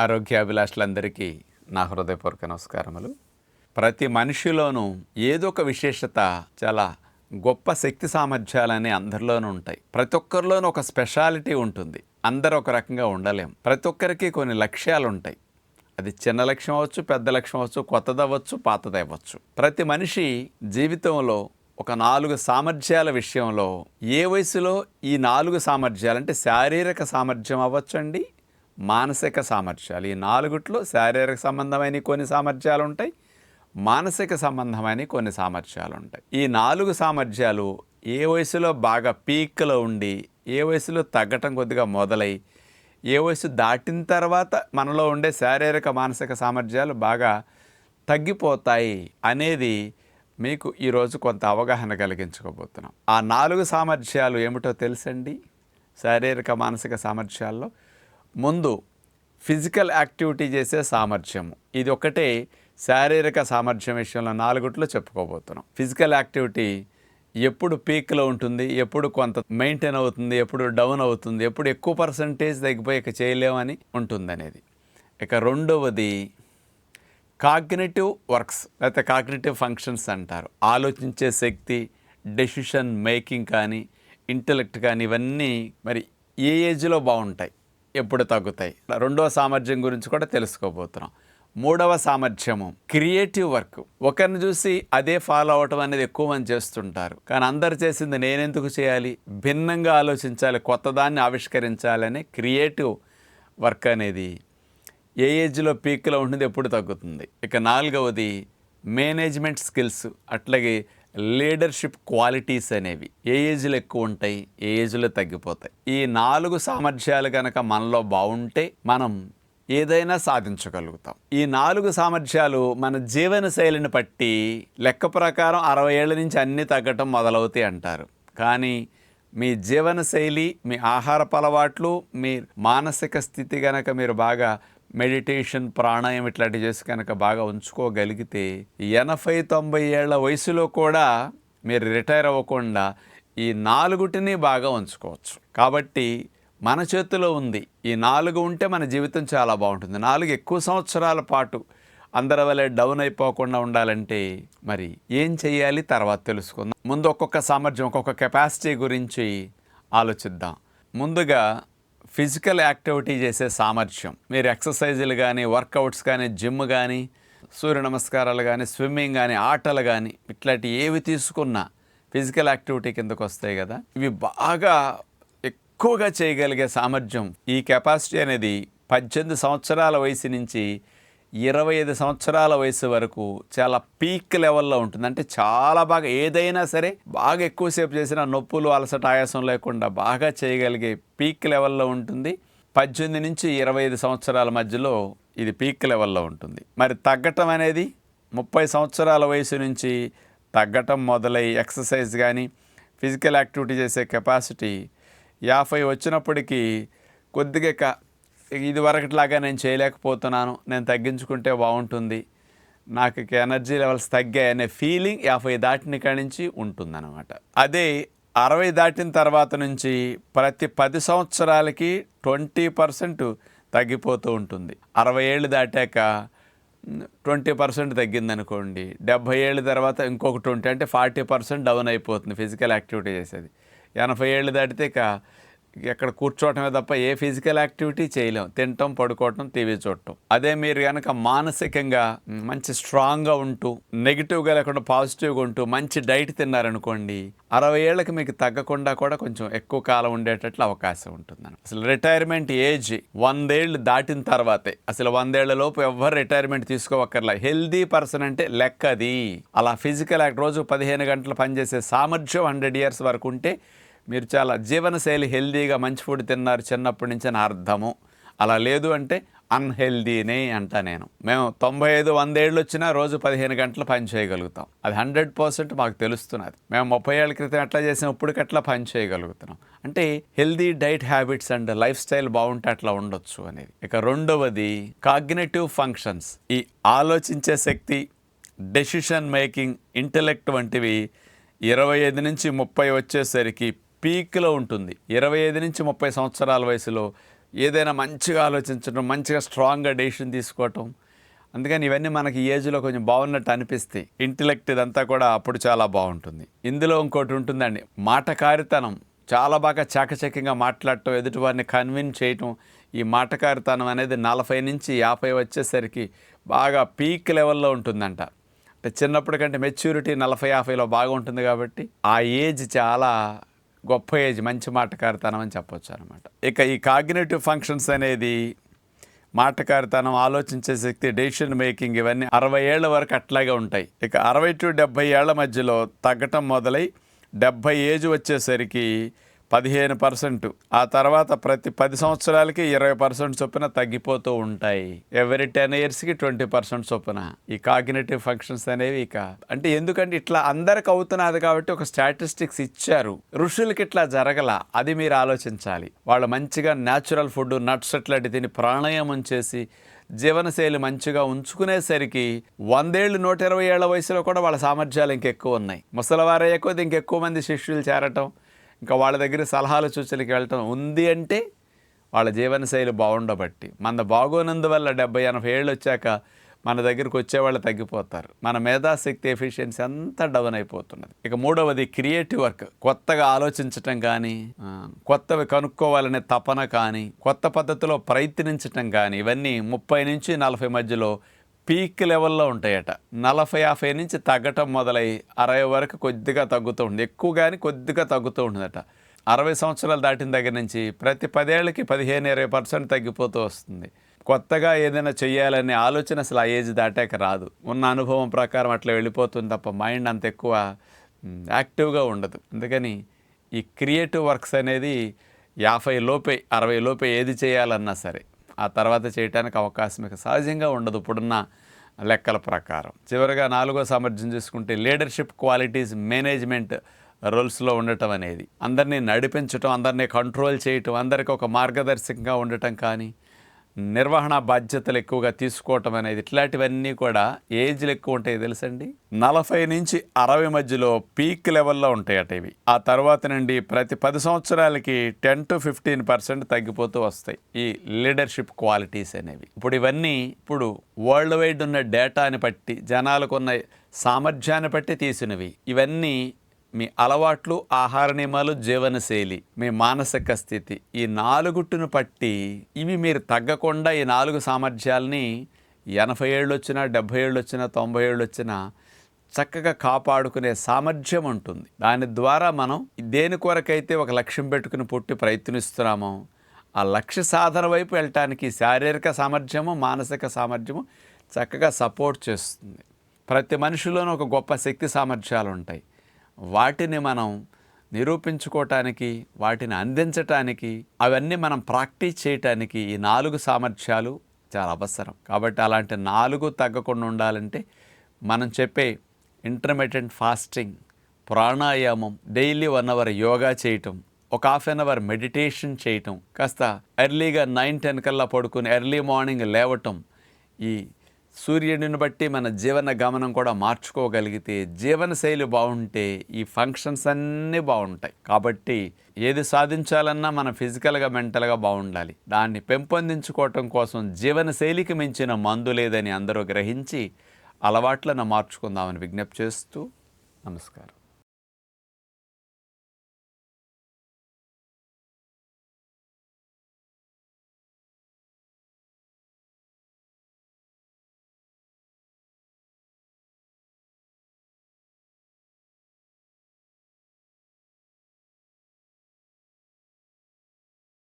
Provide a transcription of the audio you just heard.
ఆరోగ్యాభిలాషులందరికీ నా హృదయపూర్వక నమస్కారములు. ప్రతి మనిషిలోనూ ఏదో ఒక విశేషత చాలా గొప్ప శక్తి సామర్థ్యాలని అందరిలోనూ ఉంటాయి. ప్రతి ఒక్కరిలోనూ ఒక స్పెషాలిటీ ఉంటుంది. అందరూ ఒక రకంగా ఉండలేం. ప్రతి ఒక్కరికి కొన్ని లక్ష్యాలు ఉంటాయి. అది చిన్న లక్ష్యం అవ్వచ్చు పెద్ద లక్ష్యం అవ్వచ్చు కొత్తది అవ్వచ్చు పాతది అవ్వచ్చు. ప్రతి మనిషి జీవితంలో ఒక నాలుగు సామర్థ్యాల విషయంలో ఏ వయసులో ఈ నాలుగు సామర్థ్యాలు అంటే శారీరక సామర్థ్యం అవ్వచ్చండి మానసిక సామర్థ్యాలు. ఈ నాలుగుట్లో శారీరక సంబంధమైన కొన్ని సామర్థ్యాలు ఉంటాయి మానసిక సంబంధమైన కొన్ని సామర్థ్యాలు ఉంటాయి ఈ నాలుగు సామర్థ్యాలు ఏ వయసులో బాగా పీక్లో ఉండి ఏ వయసులో తగ్గటం కొద్దిగా మొదలై ఏ వయసు దాటిన తర్వాత మనలో ఉండే శారీరక మానసిక సామర్థ్యాలు బాగా తగ్గిపోతాయి అనేది మీకు ఈరోజు కొంత అవగాహన కలిగించుకోబోతున్నాం ఆ నాలుగు సామర్థ్యాలు ఏమిటో తెలుసండి? శారీరక మానసిక సామర్థ్యాల్లో ముందు ఫిజికల్ యాక్టివిటీ చేసే సామర్థ్యము ఇది ఒకటే శారీరక సామర్థ్యం విషయంలో నాలుగుట్లో చెప్పుకోబోతున్నాం. ఫిజికల్ యాక్టివిటీ ఎప్పుడు పీక్లో ఉంటుంది ఎప్పుడు కొంత మెయింటైన్ అవుతుంది ఎప్పుడు డౌన్ అవుతుంది ఎప్పుడు ఎక్కువ పర్సంటేజ్ తగ్గిపోయి ఇక చేయలేమని ఉంటుంది అనేది ఇక రెండవది కాగ్నేటివ్ వర్క్స్ లేకపోతే కాగ్నేటివ్ ఫంక్షన్స్ అంటారు. ఆలోచించే శక్తి డెసిషన్ మేకింగ్ కానీ ఇంటలెక్ట్ కానీ ఇవన్నీ మరి ఏ ఏజ్లో బాగుంటాయి? ఎప్పుడు తగ్గుతాయి. రెండవ సామర్థ్యం గురించి కూడా తెలుసుకోబోతున్నాం. మూడవ సామర్థ్యము క్రియేటివ్ వర్క్. ఒకరిని చూసి అదే ఫాలో అవటం అనేది ఎక్కువ మంది చేస్తుంటారు. కానీ అందరు చేసింది నేనెందుకు చేయాలి? భిన్నంగా ఆలోచించాలి కొత్తదాన్ని ఆవిష్కరించాలని క్రియేటివ్ వర్క్ అనేది ఏ ఏజ్లో పీక్లో ఉంటుంది ఎప్పుడు తగ్గుతుంది. ఇక నాలుగవది మేనేజ్మెంట్ స్కిల్స్. అట్లాగే లీడర్షిప్ క్వాలిటీస్ అనేవి ఏ ఏజ్లో ఎక్కువ ఉంటాయి ఏ ఏజ్లో తగ్గిపోతాయి. ఈ నాలుగు సామర్థ్యాలు కనుక మనలో బాగుంటే మనం ఏదైనా సాధించగలుగుతాం. ఈ నాలుగు సామర్థ్యాలు మన జీవన శైలిని బట్టి లెక్క ప్రకారం అరవై ఏళ్ళ నుంచి అన్నీ తగ్గటం మొదలవుతాయి అంటారు. కానీ మీ జీవన శైలి మీ ఆహారపు అలవాట్లు మీ మానసిక స్థితి కనుక మీరు బాగా మెడిటేషన్ ప్రాణాయం ఇట్లాంటివి చేసి కనుక బాగా ఉంచుకోగలిగితే ఎనభై తొంభై ఏళ్ళ వయసులో కూడా మీరు రిటైర్ అవ్వకుండా ఈ నాలుగుటిని బాగా ఉంచుకోవచ్చు. కాబట్టి మన చేతిలో ఉంది. ఈ నాలుగు ఉంటే మన జీవితం చాలా బాగుంటుంది. నాలుగు ఎక్కువ సంవత్సరాల పాటు అందరి వల్ల డౌన్ అయిపోకుండా ఉండాలంటే మరి ఏం చేయాలి తర్వాత తెలుసుకుందాం. ముందు ఒక్కొక్క సామర్థ్యం ఒక్కొక్క కెపాసిటీ గురించి ఆలోచిద్దాం. ముందుగా ఫిజికల్ యాక్టివిటీ చేసే సామర్థ్యం. మీరు ఎక్సర్సైజులు కానీ వర్కౌట్స్ కానీ జిమ్ కానీ సూర్య నమస్కారాలు కానీ స్విమ్మింగ్ కానీ ఆటలు కానీ ఇట్లాంటి ఏవి తీసుకున్నా ఫిజికల్ యాక్టివిటీ కిందకు వస్తాయి కదా. ఇవి బాగా ఎక్కువగా చేయగలిగే సామర్థ్యం. ఈ కెపాసిటీ అనేది పద్దెనిమిది సంవత్సరాల వయసు నుంచి ఇరవై ఐదు సంవత్సరాల వయసు వరకు చాలా పీక్ లెవెల్లో ఉంటుంది. అంటే చాలా బాగా ఏదైనా సరే బాగా ఎక్కువసేపు చేసిన నొప్పులు అలసట ఆయాసం లేకుండా బాగా చేయగలిగే పీక్ లెవెల్లో ఉంటుంది. పద్దెనిమిది నుంచి ఇరవై ఐదు సంవత్సరాల మధ్యలో ఇది పీక్ లెవెల్లో ఉంటుంది. మరి తగ్గటం అనేది ముప్పై సంవత్సరాల వయసు నుంచి తగ్గటం మొదలై ఎక్సర్సైజ్ కానీ ఫిజికల్ యాక్టివిటీ చేసే కెపాసిటీ యాభై వచ్చినప్పటికీ కొద్దిగా ఇక ఇది వరకట్లాగా నేను చేయలేకపోతున్నాను. నేను తగ్గించుకుంటే బాగుంటుంది. నాకు ఎనర్జీ లెవెల్స్ తగ్గాయి అనే ఫీలింగ్ యాభై దాటిన కాడి నుంచి ఉంటుందన్నమాట. అదే అరవై దాటిన తర్వాత నుంచి ప్రతి పది సంవత్సరాలకి ట్వంటీ పర్సెంట్ తగ్గిపోతూ ఉంటుంది. అరవై ఏళ్ళు దాటాక ట్వంటీ పర్సెంట్ తగ్గిందనుకోండి డెబ్భై ఏళ్ళ తర్వాత ఇంకొక ట్వంటీ అంటే ఫార్టీ పర్సెంట్ డౌన్ అయిపోతుంది ఫిజికల్ యాక్టివిటీ చేసేది. ఎనభై ఏళ్ళు దాటితే ఇక ఎక్కడ కూర్చోవటమే తప్ప ఏ ఫిజికల్ యాక్టివిటీ చేయలేం. తినటం పడుకోవటం టీవీ చూడటం. అదే మీరు కనుక మానసికంగా మంచి స్ట్రాంగ్గా ఉంటూ నెగిటివ్గా లేకుండా పాజిటివ్గా ఉంటూ మంచి డైట్ తిన్నారనుకోండి అరవై ఏళ్ళకి మీకు తగ్గకుండా కూడా కొంచెం ఎక్కువ కాలం ఉండేటట్లు అవకాశం ఉంటుంది అసలు రిటైర్మెంట్ ఏజ్ వందేళ్ళు దాటిన తర్వాతే. అసలు వందేళ్ళ లోపు ఎవ్వరు రిటైర్మెంట్ తీసుకోవక్కర్లా. హెల్దీ పర్సన్ అంటే లెక్క అది అలా ఫిజికల్ యాక్ట్ రోజు పదిహేను గంటలు పనిచేసే సామర్థ్యం హండ్రెడ్ ఇయర్స్ వరకు ఉంటే మీరు చాలా జీవనశైలి హెల్దీగా మంచి ఫుడ్ తిన్నారు చిన్నప్పటి నుంచి అని అర్థము. అలా లేదు అంటే అన్హెల్దీనే అంట నేను. మేము తొంభై ఐదు వంద ఏళ్ళు వచ్చినా రోజు పదిహేను గంటలు పని చేయగలుగుతాం. అది హండ్రెడ్ పర్సెంట్ మాకు తెలుస్తున్నది. మేము ముప్పై ఏళ్ళ క్రితం ఎట్లా చేసిన ఇప్పటికి పని చేయగలుగుతున్నాం. అంటే healthy diet habits and lifestyle బాగుంటే అట్లా ఉండొచ్చు అనేది. ఇక రెండవది కాగ్నేటివ్ ఫంక్షన్స్ ఈ ఆలోచించే శక్తి డెసిషన్ మేకింగ్ ఇంటలెక్ట్ వంటివి ఇరవై ఐదు నుంచి ముప్పై వచ్చేసరికి పీక్లో ఉంటుంది. ఇరవై ఐదు నుంచి ముప్పై సంవత్సరాల వయసులో ఏదైనా మంచిగా ఆలోచించడం మంచిగా స్ట్రాంగ్గా డెసిషన్ తీసుకోవటం. అందుకని ఇవన్నీ మనకి ఏజ్లో కొంచెం బాగున్నట్టు అనిపిస్తాయి. ఇంటలెక్ట్ ఇదంతా కూడా అప్పుడు చాలా బాగుంటుంది. ఇందులో ఇంకోటి ఉంటుందండి. మాటకారితనం చాలా బాగా చాకచక్యంగా మాట్లాడటం ఎదుటివారిని కన్విన్స్ చేయటం. ఈ మాటకారితనం అనేది నలభై నుంచి యాభై వచ్చేసరికి బాగా పీక్ లెవెల్లో ఉంటుందంట. అంటే చిన్నప్పటికంటే మెచ్యూరిటీ నలభై యాభైలో బాగా ఉంటుంది కాబట్టి ఆ ఏజ్ చాలా గొప్ప ఏజ్ మంచి మాటకారితనం అని చెప్పొచ్చు అనమాట ఇక ఈ కాగ్నేటివ్ ఫంక్షన్స్ అనేది మాటకారితనం ఆలోచించే శక్తి డెసిషన్ మేకింగ్ ఇవన్నీ అరవై ఏళ్ళ వరకు అట్లాగే ఉంటాయి. ఇక అరవై టు డెబ్బై ఏళ్ళ మధ్యలో తగ్గటం మొదలై డెబ్బై ఏజ్ వచ్చేసరికి పదిహేను పర్సెంట్. ఆ తర్వాత ప్రతి పది సంవత్సరాలకి ఇరవై పర్సెంట్ చొప్పున తగ్గిపోతూ ఉంటాయి. ఎవరీ టెన్ ఇయర్స్కి ట్వంటీ పర్సెంట్ చొప్పున. ఈ కాగ్నేటివ్ ఫంక్షన్స్ అనేవి ఇక. అంటే ఎందుకంటే ఇట్లా అందరికి అవుతున్నది కాబట్టి ఒక స్టాటిస్టిక్స్ ఇచ్చారు. ఋషులకి ఇట్లా జరగల. అది మీరు ఆలోచించాలి. వాళ్ళు మంచిగా న్యాచురల్ ఫుడ్ నట్స్ అట్లాంటి తిని ప్రాణాయామం చేసి జీవనశైలి మంచిగా ఉంచుకునేసరికి వందేళ్ళు నూట ఇరవై ఏళ్ళ వయసులో కూడా వాళ్ళ సామర్థ్యాలు ఇంకెక్కువ ఉన్నాయి. ముసలివారయ్యే కొద్ది ఇంకెక్కువ మంది శిష్యులు చేరటం ఇంకా వాళ్ళ దగ్గర సలహాలు సూచనలకి వెళ్ళటం ఉంది అంటే వాళ్ళ జీవనశైలి బాగుండబట్టి మన బాగోనందువల్ల డెబ్బై ఎనభై ఏళ్ళు వచ్చాక మన దగ్గరికి వచ్చేవాళ్ళు తగ్గిపోతారు. మన మేధాశక్తి ఎఫిషియన్సీ అంతా డౌన్ అయిపోతున్నది. ఇక మూడవది క్రియేటివ్ వర్క్. కొత్తగా ఆలోచించటం కానీ కొత్తవి కనుక్కోవాలనే తపన కానీ కొత్త పద్ధతిలో ప్రయత్నించటం కానీ ఇవన్నీ ముప్పై నుంచి నలభై మధ్యలో పీక్ లెవెల్లో ఉంటాయట. నలభై యాభై నుంచి తగ్గటం మొదలై అరవై వరకు కొద్దిగా తగ్గుతూ ఉంటుంది ఎక్కువ కానీ కొద్దిగా తగ్గుతూ ఉంటుందట అరవై సంవత్సరాలు దాటిన దగ్గర నుంచి ప్రతి పదేళ్ళకి పదిహేను ఇరవై పర్సెంట్ తగ్గిపోతూ వస్తుంది. కొత్తగా ఏదైనా చేయాలనే ఆలోచన అసలు ఆ ఏజ్ దాటాక రాదు. ఉన్న అనుభవం ప్రకారం అట్లా వెళ్ళిపోతుంది తప్ప మైండ్ అంత ఎక్కువ యాక్టివ్గా ఉండదు. అందుకని ఈ క్రియేటివ్ వర్క్స్ అనేది యాభై లోపే అరవై లోపే ఏది చేయాలన్నా సరే ఆ తర్వాత చేయటానికి అవకాశం ఇక సహజంగా ఉండదు ఇప్పుడున్న లెక్కల ప్రకారం. చివరిగా నాలుగో సామర్థ్యం చూసుకుంటే లీడర్షిప్ క్వాలిటీస్ మేనేజ్మెంట్ రోల్స్లో ఉండటం అనేది. అందరినీ నడిపించటం అందరినీ కంట్రోల్ చేయటం అందరికీ ఒక మార్గదర్శకంగా ఉండటం కానీ నిర్వహణ బాధ్యతలు ఎక్కువగా తీసుకోవటం అనేది ఇట్లాంటివన్నీ కూడా ఏజ్లు ఎక్కువ ఉంటాయి తెలుసండి? నలభై నుంచి అరవై మధ్యలో పీక్ లెవెల్లో ఉంటాయట ఇవి. ఆ తర్వాత నుండి ప్రతి పది సంవత్సరాలకి టెన్ టు ఫిఫ్టీన్ పర్సెంట్ తగ్గిపోతూ వస్తాయి ఈ లీడర్షిప్ క్వాలిటీస్ అనేవి. ఇప్పుడు ఇవన్నీ ఇప్పుడు వరల్డ్ వైడ్ ఉన్న డేటాని బట్టి జనాలకు ఉన్న సామర్థ్యాన్ని బట్టి తీసినవి. ఇవన్నీ మీ అలవాట్లు ఆహార నియమాలు జీవనశైలి మీ మానసిక స్థితి ఈ నాలుగుట్టును పట్టి ఇవి మీరు తగ్గకుండా ఈ నాలుగు సామర్థ్యాల్ని ఎనభై ఏళ్ళు వచ్చినా డెబ్భై ఏళ్ళు వచ్చినా తొంభై ఏళ్ళు వచ్చినా చక్కగా కాపాడుకునే సామర్థ్యం ఉంటుంది. దాని ద్వారా మనం దేని కొరకైతే ఒక లక్ష్యం పెట్టుకుని పుట్టి ప్రయత్నిస్తున్నామో ఆ లక్ష్య సాధన వైపు వెళ్ళటానికి శారీరక సామర్థ్యము మానసిక సామర్థ్యము చక్కగా సపోర్ట్ చేస్తుంది. ప్రతి మనిషిలోనూ ఒక గొప్ప శక్తి సామర్థ్యాలు ఉంటాయి వాటిని మనం నిరూపించుకోవటానికి వాటిని అందించటానికి అవన్నీ మనం ప్రాక్టీస్ చేయటానికి ఈ నాలుగు సామర్థ్యాలు చాలా అవసరం. కాబట్టి అలాంటి నాలుగు తగ్గకుండా ఉండాలంటే మనం చెప్పే intermittent fasting pranayama daily one hour yoga చేయటం ఒక హాఫ్ అన్ అవర్ మెడిటేషన్ చేయటం కాస్త ఎర్లీగా నైన్ టెన్ కల్లా పడుకుని ఎర్లీ మార్నింగ్ లేవటం ఈ సూర్యుడిని బట్టి మన జీవన గమనం కూడా మార్చుకోగలిగితే జీవనశైలి బాగుంటే ఈ ఫంక్షన్స్ అన్నీ బాగుంటాయి. కాబట్టి ఏది సాధించాలన్నా మన ఫిజికల్గా మెంటల్గా బాగుండాలి. దాన్ని పెంపొందించుకోవటం కోసం జీవనశైలికి మించిన మందు లేదని అందరూ గ్రహించి అలవాట్లను మార్చుకుందామని విజ్ఞప్తి చేస్తూ నమస్కారం.